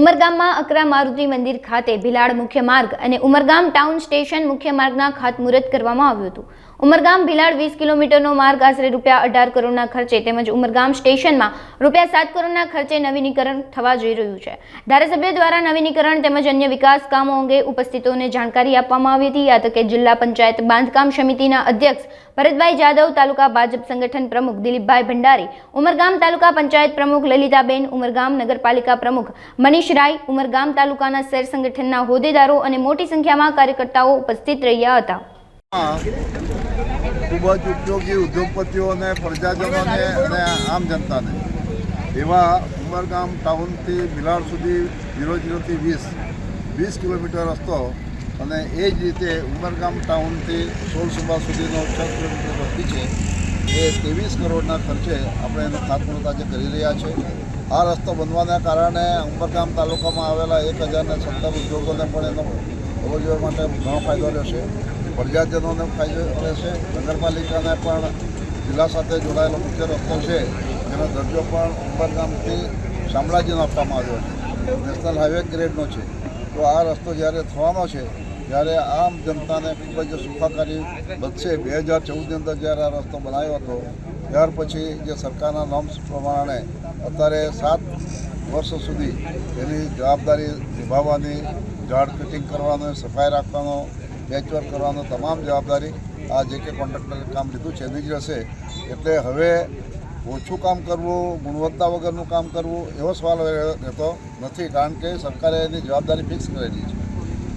ઉમરગામમાં અકરા મારુતિ મંદિર ખાતે ભિલાડ મુખ્ય માર્ગ અને ઉમરગામ ટાઉન સ્ટેશન મુખ્ય માર્ગના ખાતમુહૂર્ત કરવામાં આવ્યું હતું. ઉમરગામ ભિલાડ વીસ કિલોમીટરનો માર્ગ આશરે રૂપિયા અઢાર કરોડના ખર્ચે તેમજ ઉમરગામ સ્ટેશનમાં રૂપિયા સાત કરોડના ખર્ચે નવીનીકરણ થવા જઈ રહ્યું છે. ધારાસભ્ય દ્વારા નવીનીકરણ તેમજ અન્ય વિકાસ કામો અંગે ઉપસ્થિતોને જાણકારી આપવામાં આવી હતી. આ તકે જિલ્લા પંચાયત બાંધકામ સમિતિના અધ્યક્ષ ભરતભાઈ જાદવ, તાલુકા ભાજપ સંગઠન પ્રમુખ દિલીપભાઈ ભંડારી, ઉમરગામ તાલુકા પંચાયત પ્રમુખ લલિતાબેન, ઉમરગામ નગરપાલિકા પ્રમુખ મનીષ રાય ઉમરગામ તાલુકાના શેર સંગઠનના હોદ્દેદારો અને મોટી સંખ્યામાં કાર્યકર્તાઓ ઉપસ્થિત રહ્યા હતા. ખૂબ જ ઉપયોગી ઉદ્યોગપતિઓને, પ્રજાજનોને અને આમ જનતાને. એવા ઉમરગામ ટાઉનથી બિલાડ સુધી ઝીરો ઝીરોથી વીસ વીસ કિલોમીટર રસ્તો અને એ જ રીતે ઉમરગામ ટાઉનથી સોળ સુબા સુધીનો છ કિલોમીટર વસ્તી છે. એ ત્રેવીસ કરોડના ખર્ચે આપણે એનું ખાતમુહૂર્ત આજે કરી રહ્યા છે. આ રસ્તો બનવાના કારણે અંબરગામ તાલુકામાં આવેલા એક હજારને સત્તર ઉદ્યોગોને પણ એનો અવરજવર માટે ઘણો ફાયદો રહેશે. પ્રજાજનોને ફાયદો રહેશે. નગરપાલિકાને પણ જિલ્લા સાથે જોડાયેલો મુખ્ય રસ્તો છે. એનો દરજ્જો પણ અંબરગામથી શામળાજીનો આપવામાં આવ્યો છે. નેશનલ હાઈવે ગ્રેડનો છે. તો આ રસ્તો જ્યારે થવાનો છે ત્યારે આમ જનતાને ખૂબ જ સુખાકારી બચશે બે હજાર ચૌદની અંદર જ્યારે આ રસ્તો બનાવ્યો હતો, ત્યાર પછી જે સરકારના નોર્મ્સ પ્રમાણે અત્યારે સાત વર્ષ સુધી એની જવાબદારી નિભાવવાની, ઝાડ કટિંગ કરવાનો, સફાઈ રાખવાનો પેચવર્ક કરવાનો તમામ જવાબદારી આ જે કે કોન્ટ્રાક્ટરે કામ લીધું છે, એની જ રહેશે. એટલે હવે ઓછું કામ કરવું, ગુણવત્તા વગરનું કામ કરવું એવો સવાલ રહેતો નથી, કારણ કે સરકારે એની જવાબદારી ફિક્સ કરેલી છે.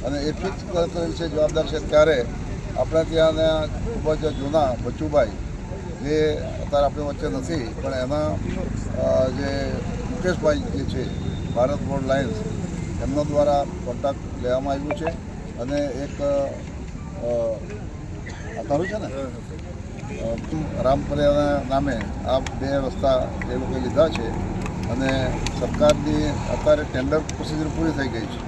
અને એ ફિક્સ કરેલી વિશે જવાબદાર છે ત્યારે આપણે ત્યાંના ખૂબ જ જૂના બચુભાઈ, જે અત્યારે આપણી વચ્ચે નથી, પણ એના જે મુકેશભાઈ જે છે, ભારત બોર્ડ લાઇન્સ, એમના દ્વારા કોન્ટ્રાક્ટ લેવામાં આવ્યું છે. અને એક તારું છે ને? રામપરિયાના નામે આ બે રસ્તા એ લોકોએ લીધા છે અને સરકારની અત્યારે ટેન્ડર પ્રોસિજર પૂરી થઈ ગઈ છે.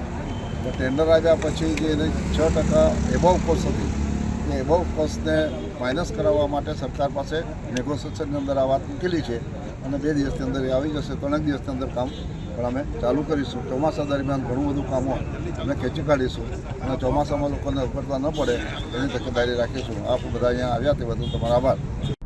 તો ટેન્ડર આવ્યા પછી જે એને છ ટકા એબોવ કોસ્ટ હતી, એ એબોવ કોસ્ટને માઇનસ કરાવવા માટે સરકાર પાસે નેગોશિએશનની અંદર આ વાત મૂકેલી છે અને બે દિવસની અંદર એ આવી જશે, ત્રણેક દિવસની અંદર કામ પણ અમે ચાલુ કરીશું. ચોમાસા દરમિયાન ઘણું બધું કામો અમે ખેંચી કાઢીશું અને ચોમાસામાં લોકોને અગવડતા ન પડે, એની તકેદારી રાખીશું. આપ બધા અહીંયા આવ્યા તે બધું તમારો આભાર.